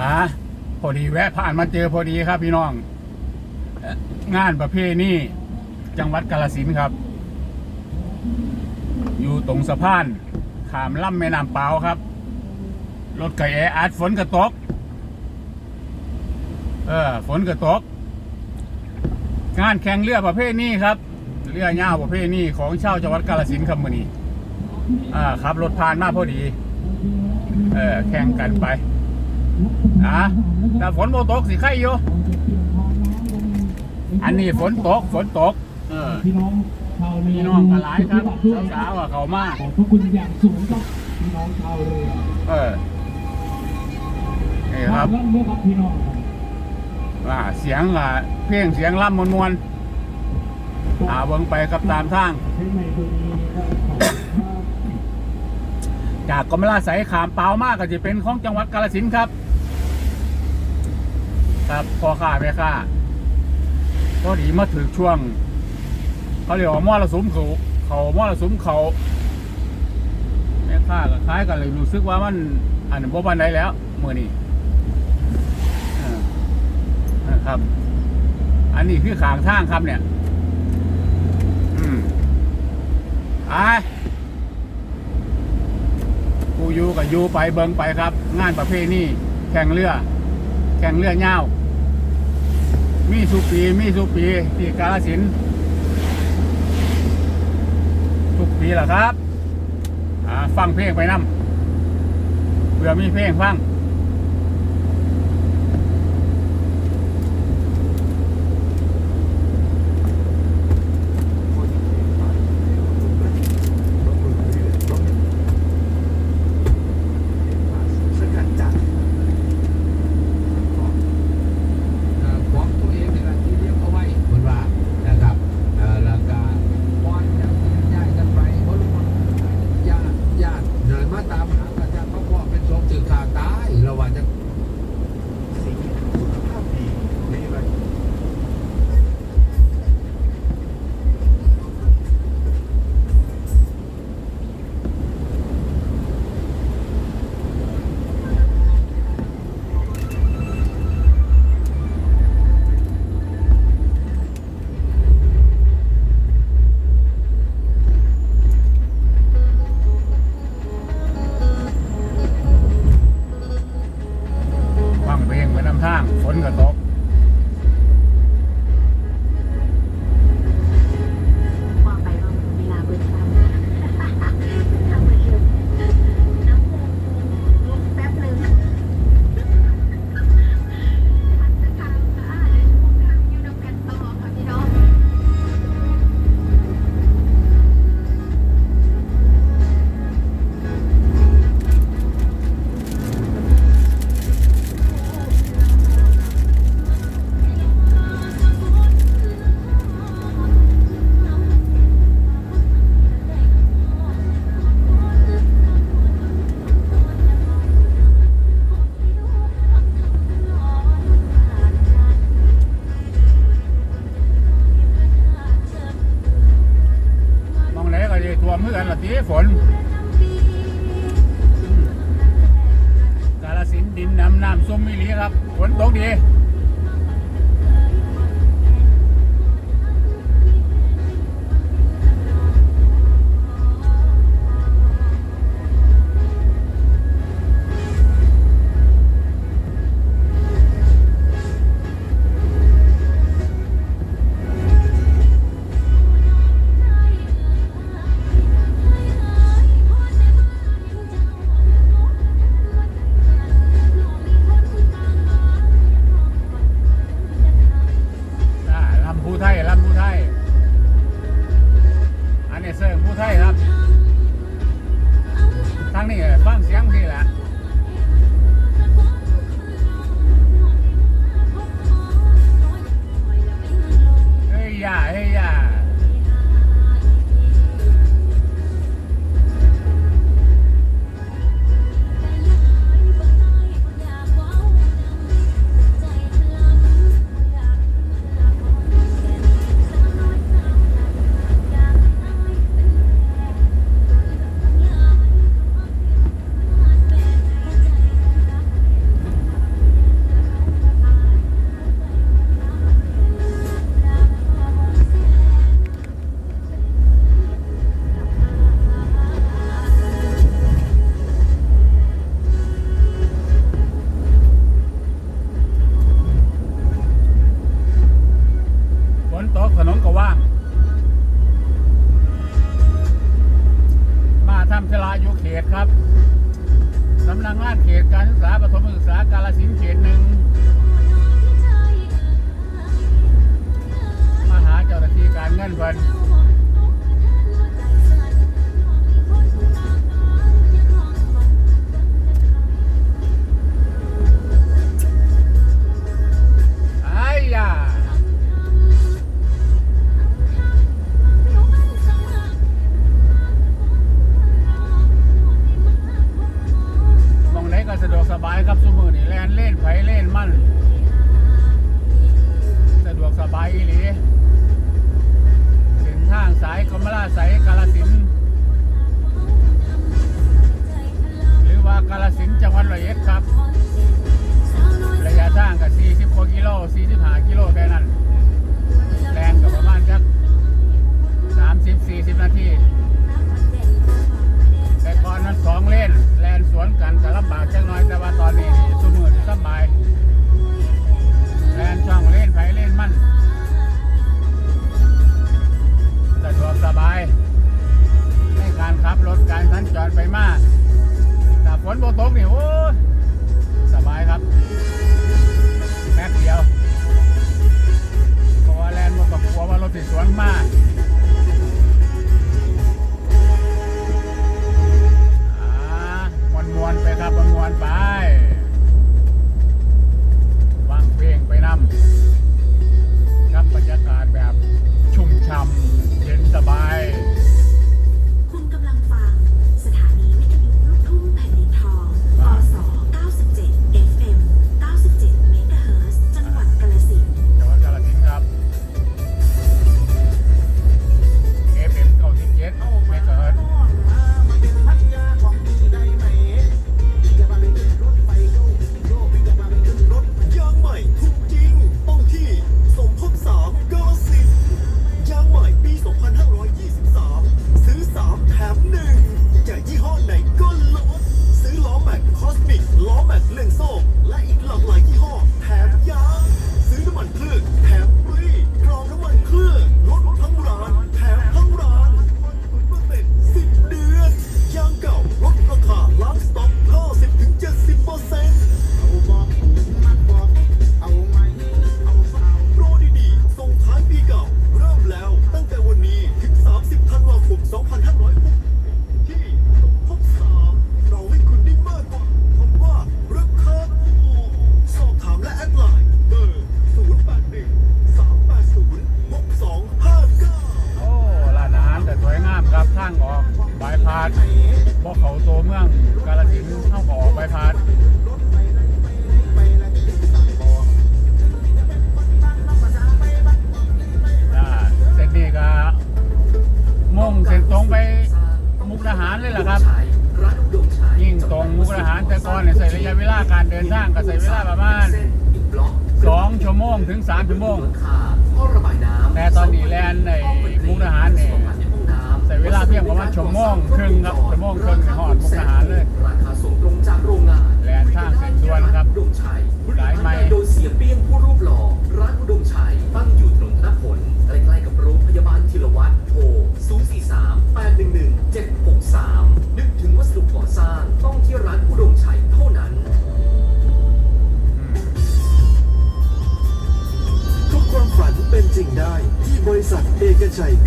อ่าพอดีแวะผ่านมาเจอพอดีครับพี่น้อง งานประเพณีจังหวัดกาฬสินครับ อยู่ตรงสะพานขามล่ำแม่น้ำเปล่าครับ รถไก่แออัดฝนกระตก เออฝนกระตก งานแข่งเรือประเภทนี้ครับ เรือยาวประเภทนี้ของชาวจังหวัดกาฬสินครับมือนี้อ่าขับรถผ่านมาพอดี เออแข่งกันไป นะแต่ฝนโมตกสิใครอยู่อันนี้ฝนตกฝนตก เออพี่น้องชาวเรือพี่น้องกันหลายครับด้วยสาวๆอะเขามาขอบพระคุณอย่างสูงครับพี่น้องชาวเรือเออนี่ครับแล้วเมื่อครับพี่น้องครับว่าเสียงอะเพลงเสียงล่ำมวนๆอ่าเบิ่งไปกับตามทางเพลงในตัวนี้นะครับขอบคุณครับจากกรมราใสขามเปล่ามากก็จะเป็นของจังหวัดกาฬสินธุ์ครับ ครับพอค่าแม่ค่าก็ดีมาถึงช่วง เขาเรียกว่ามอระสมเขาเขามอระสมเขาแม่ค่าก็คล้ายกันเลยรู้สึกว่ามันอันนั้นบ่บันไดแล้วเมื่อนี้เออนะครับ อันนี้คือขางทางครับเนี่ย อืมไอกูอยู่กับยูไปเบิงไปครับ งานประเภทนี้แข่งเรือ แข่งเรือเง่ามีสุปี มีสุปี ที่กาลสินธุ์ทุกปีแหละครับอ่าฟังเพลงไปนำเพื่อมีเพลงฟัง มมิลีครับฝนตกดี อ้ยาหมองไหนก็สะดวกสบายครับสมือนี่แลนเล่นไผเล่นมั่นสะดวกสบายอีหลี ทางสายกมราสายกาลสิน หรือว่ากาลสินจังหวัดร้อยเอ็ดครับ ระยะทางกับ 40กว่ากิโล 45 กิโลแค่นั้น ลาการเดินทางก็ใช้เวลาประมาณ2ชั่วโมงถึง3ชั่วโมงแต่ตอนนี้แลนในมุกดาหารเนี่ยใส่เวลาเพียงประมาณชั่วโมงครึ่งครับชั่วโมงครึ่งหอดมุกดาหารเลยราคาส่งตรงจากโรงงาน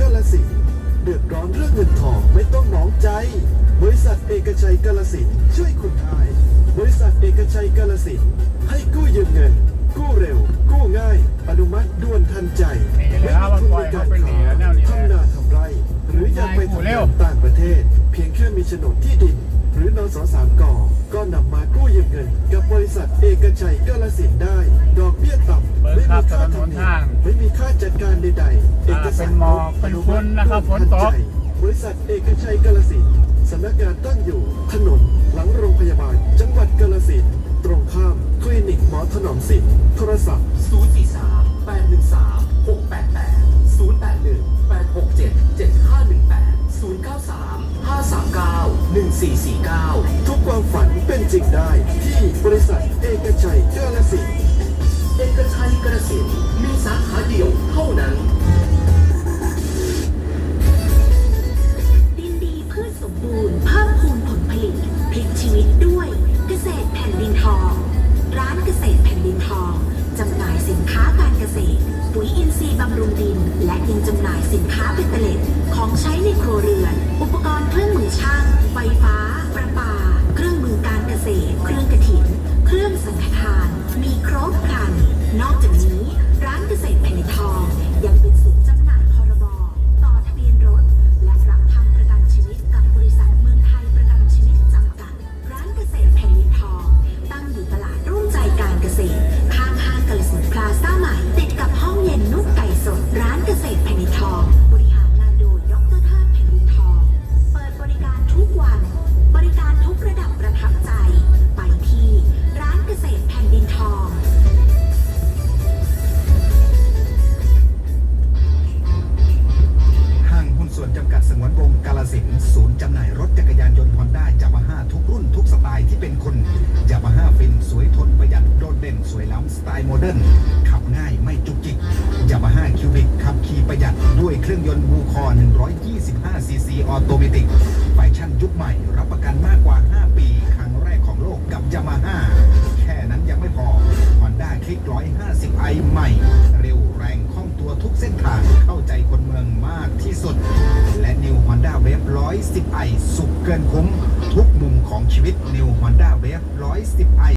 กชัยกาลสินธุ์เดือดร้อนเรื่องเงินทองไม่ต้องหมองใจ บริษัทเอกชัยกาลสินธุ์ช่วยคุณได้บริษัทเอกชัยกาลสินธุ์ให้กู้ยืมเงิน กู้เร็ว กู้ง่าย อนุมัติด่วนทันใจนี่แหละครับมันปล่อยเขาเป็นหนีแล้วแนวนี้แหละทำนาทำไร หรืออยากไปทำงานต่างประเทศ เพียงแค่มีโฉนดที่ดิน หรือนสสามกก็นำมากู้ยืมเงินกับบ ริษัทเอกชัยกาลสินธุ์ได้ ดอกเบี้ยต่ำเบิกไม่ครัมีบค่าถนนหนทางไม่มีค่าจัดการใดๆ เอกสารเป็นหมอกเป็นฝุ่นนะครับฝนตกบริษัทเอกชัยกาลสินธุ์สำนักงานตั้งอยู่ ถนนหลังโรงพยาบาล จังหวัดกาลสินธุ์ตรงข้ามคลินิกหมอถนอมสินโทรศัพท์ 043 813 688 081 867 7518 093 539 1449 ทุกความฝันเป็นจริงได้ที่บ บริษัทเอกชัยเกษลสิเอกชัยเกษลสิมีสาขาเดียวเท่านั้น ดินดีพืชสมบูรณ์เพิ่มพูนผลผลิตพลิกชีวิตด้วยเกษตรแผ่นดินทอง ร้านเกษตรแผ่นดินทองจำหน่ายสินค้าการเกษตร ปุ๋ยอินทรีย์บำรุงดิน และยังจำหน่ายสินค้าเป็นเตล็ดของใช้ในครัวเรือน อุปกรณ์เครื่องมือช่าง ไฟฟ้า ประปา บูคอ 125 ซีซีออโตเมติกไฟชั่นยุคใหม่ รับประกันมากกว่า 5 ปี ครั้งแรกของโลกกับยามาฮ่าแค่นั้นยังไม่พอ Honda คลิก 150 i ใหม่ เร็วแรงคล่องตัวทุกเส้นทาง เข้าใจคนเมืองมากที่สุด และ New Honda Wave 110 i สุกเกินคุ้ม ทุกมุมของชีวิต New Honda Wave 110 i